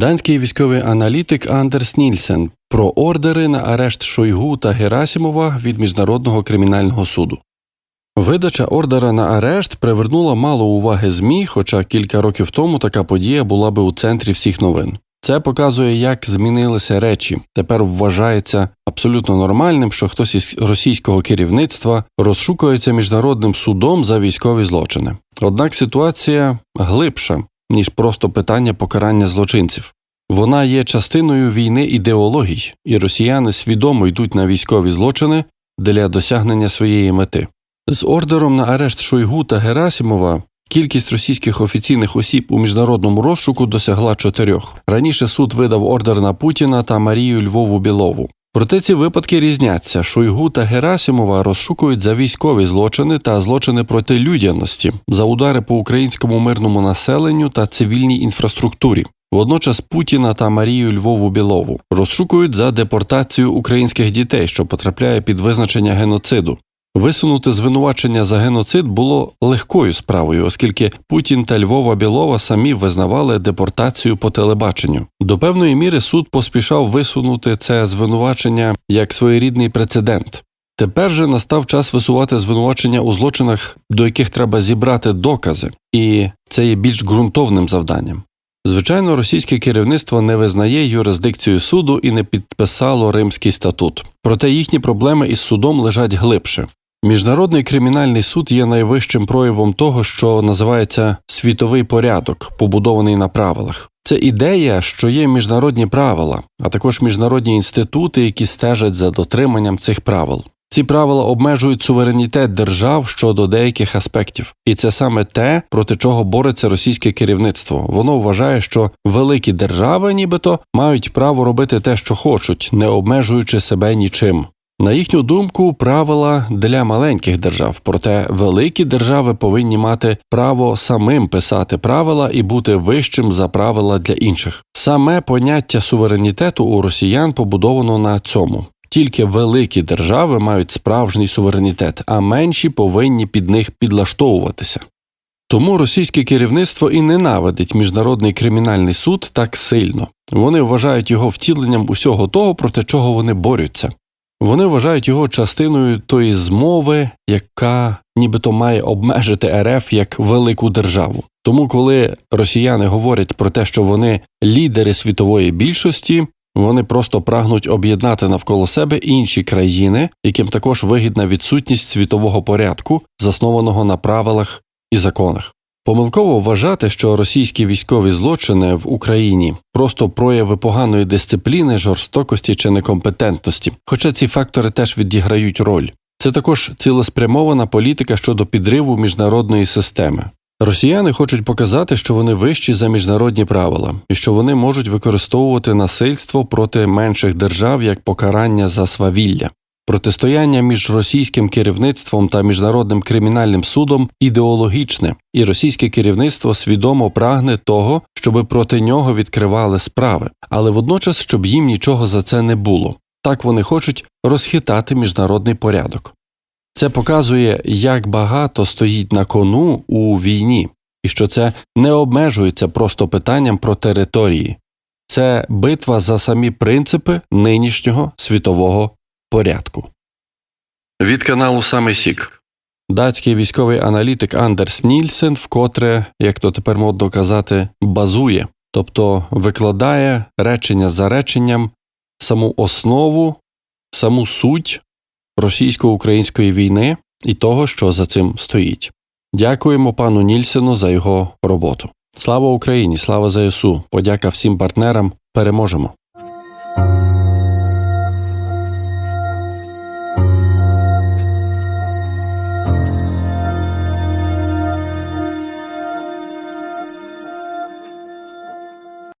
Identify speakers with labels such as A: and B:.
A: Данський військовий аналітик Андерс Нільсен про ордери на арешт Шойгу та Герасімова від Міжнародного кримінального суду. Видача ордера на арешт привернула мало уваги ЗМІ, хоча кілька років тому така подія була би у центрі всіх новин. Це показує, як змінилися речі. Тепер вважається абсолютно нормальним, що хтось із російського керівництва розшукується міжнародним судом за військові злочини. Однак ситуація глибша ніж просто питання покарання злочинців. Вона є частиною війни ідеологій, і росіяни свідомо йдуть на військові злочини для досягнення своєї мети. З ордером на арешт Шойгу та Герасімова кількість російських офіційних осіб у міжнародному розшуку досягла чотирьох. Раніше суд видав ордер на Путіна та Марію Львову Білову. Проте ці випадки різняться. Шойгу та Герасімова розшукують за військові злочини та злочини проти людяності, за удари по українському мирному населенню та цивільній інфраструктурі. Водночас Путіна та Марію Львову Білову розшукують за депортацію українських дітей, що потрапляє під визначення геноциду. Висунути звинувачення за геноцид було легкою справою, оскільки Путін та Львова Білова самі визнавали депортацію по телебаченню. До певної міри суд поспішав висунути це звинувачення як своєрідний прецедент. Тепер же настав час висувати звинувачення у злочинах, до яких треба зібрати докази, і це є більш ґрунтовним завданням. Звичайно, російське керівництво не визнає юрисдикцію суду і не підписало Римський статут. Проте їхні проблеми із судом лежать глибше. Міжнародний кримінальний суд є найвищим проявом того, що називається світовий порядок, побудований на правилах. Це ідея, що є міжнародні правила, а також міжнародні інститути, які стежать за дотриманням цих правил. Ці правила обмежують суверенітет держав щодо деяких аспектів, і це саме те, проти чого бореться російське керівництво. Воно вважає, що великі держави, нібито, мають право робити те, що хочуть, не обмежуючи себе нічим. На їхню думку, правила для маленьких держав, проте великі держави повинні мати право самим писати правила і бути вищим за правила для інших. Саме поняття суверенітету у росіян побудовано на цьому. Тільки великі держави мають справжній суверенітет, а менші повинні під них підлаштовуватися. Тому російське керівництво і ненавидить міжнародний кримінальний суд так сильно. Вони вважають його втіленням усього того, проти чого вони борються. Вони вважають його частиною тої змови, яка нібито має обмежити РФ як велику державу. Тому, коли росіяни говорять про те, що вони лідери світової більшості, вони просто прагнуть об'єднати навколо себе інші країни, яким також вигідна відсутність світового порядку, заснованого на правилах і законах. Помилково вважати, що російські військові злочини в Україні просто прояви поганої дисципліни, жорстокості чи некомпетентності, хоча ці фактори теж відіграють роль. Це також цілеспрямована політика щодо підриву міжнародної системи. Росіяни хочуть показати, що вони вищі за міжнародні правила і що вони можуть використовувати насильство проти менших держав як покарання за свавілля. Протистояння між російським керівництвом та міжнародним кримінальним судом ідеологічне, і російське керівництво свідомо прагне того, щоб проти нього відкривали справи, але водночас, щоб їм нічого за це не було. Так вони хочуть розхитати міжнародний порядок. Це показує, як багато стоїть на кону у війні, і що це не обмежується просто питанням про території, це битва за самі принципи нинішнього світового порядку. Від каналу Саме Сік. Датський військовий аналітик Андерс Нільсен вкотре, як то тепер модно казати, базує, тобто викладає речення за реченням саму основу, саму суть російсько-української війни і того, що за цим стоїть. Дякуємо пану Нільсену за його роботу. Слава Україні! Слава ЗСУ! Подяка всім партнерам! Переможемо!